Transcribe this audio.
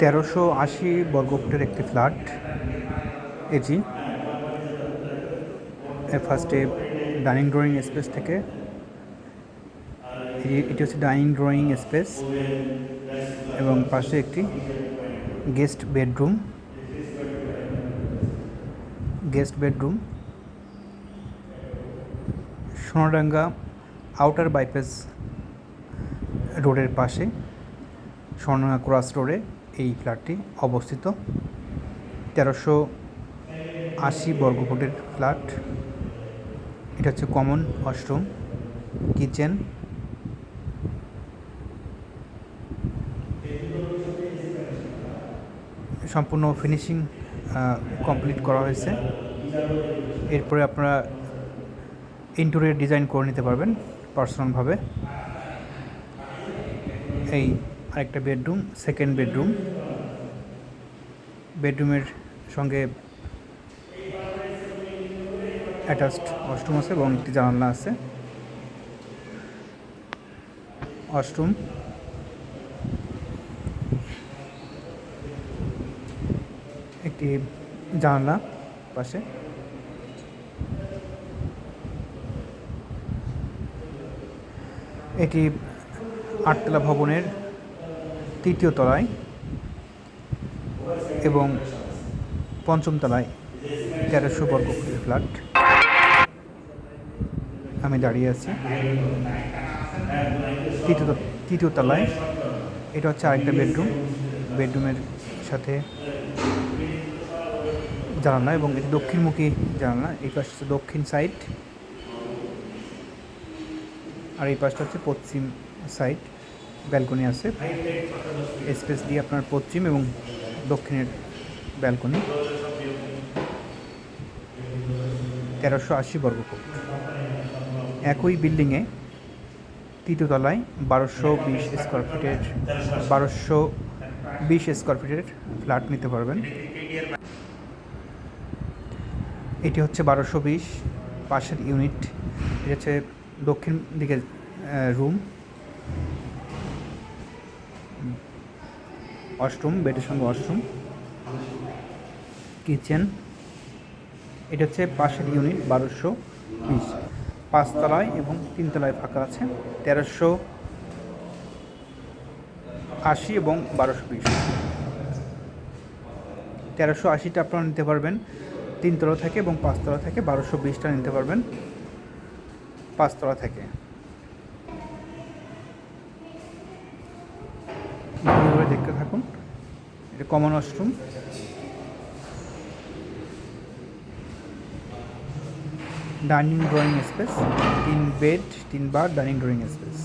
তেরোশো আশি বর্গফুটের একটি ফ্ল্যাট এটি ফার্স্টে ডাইনিং ড্রয়িং স্পেস থেকে। এটি হচ্ছে ডাইনিং ড্রয়িং স্পেস এবং পাশে একটি guest bedroom guest bedroom Sonadanga outer bypass রোডের পাশে সোনাডাঙ্গা ক্রস রোডে এই ফ্ল্যাটটি অবস্থিত। তেরোশো আশি বর্গফুটের ফ্ল্যাট। এটা হচ্ছে কমন ওয়াশরুম, কিচেন। সম্পূর্ণ ফিনিশিং কমপ্লিট করা হয়েছে। এরপরে আপনারা ইন্টেরিয়র ডিজাইন করে নিতে পারবেন পার্সোনালভাবে। এই আরেকটা বেডরুম সেকেন্ড বেডরুম। বেডরুমের সঙ্গে অ্যাটাচড ওয়াশরুম আছে এবং একটি জানালা আছে। ওয়াশরুম একটি জানালা পাশে। এটি আটতলা ভবনের তৃতীয় তলায় এবং পঞ্চম তলায় তেরোশো বর্গ ফ্ল্যাট। আমি দাঁড়িয়ে আছি। তৃতীয় তৃতীয় তলায়। এটা হচ্ছে আরেকটা বেডরুম। বেডরুমের সাথে জানালা এবং এটি দক্ষিণমুখী জানালা। এই পাশে হচ্ছে দক্ষিণ সাইড। আর এই পাশটা হচ্ছে পশ্চিম সাইড। ব্যালকনি আছে। স্পেস দিয়ে আপনার পশ্চিম এবং দক্ষিণের ব্যালকনি। তেরোশো আশি বর্গফুট একই বিল্ডিংয়ে তৃতীয় তলায় বারোশো বিশ স্কোয়ার ফিটের বারোশো বিশ স্কোয়ার ফিটের ফ্ল্যাট নিতে পারবেন। এটি হচ্ছে বারোশো বিশ পাশের ইউনিট এটি হচ্ছে দক্ষিণ দিকে রুম ওয়াশরুম বেডের সঙ্গে ওয়াশরুম কিচেন, এটা হচ্ছে পাশের ইউনিট বারোশো বিশ। পাঁচতলায় এবং তিনতলায় ফাঁকা আছে, তেরোশো আশি এবং বারোশো বিশ। তেরোশো আশিটা আপনারা নিতে পারবেন। তিনতলা থেকে এবং পাঁচতলা থেকে বারোশো বিশটা নিতে পারবেন। পাঁচতলা থেকে। দেখতে থাকুন। এটা common washroom dining drawing space তিন বেড তিন বার ডাইনিং ড্রয়িং স্পেস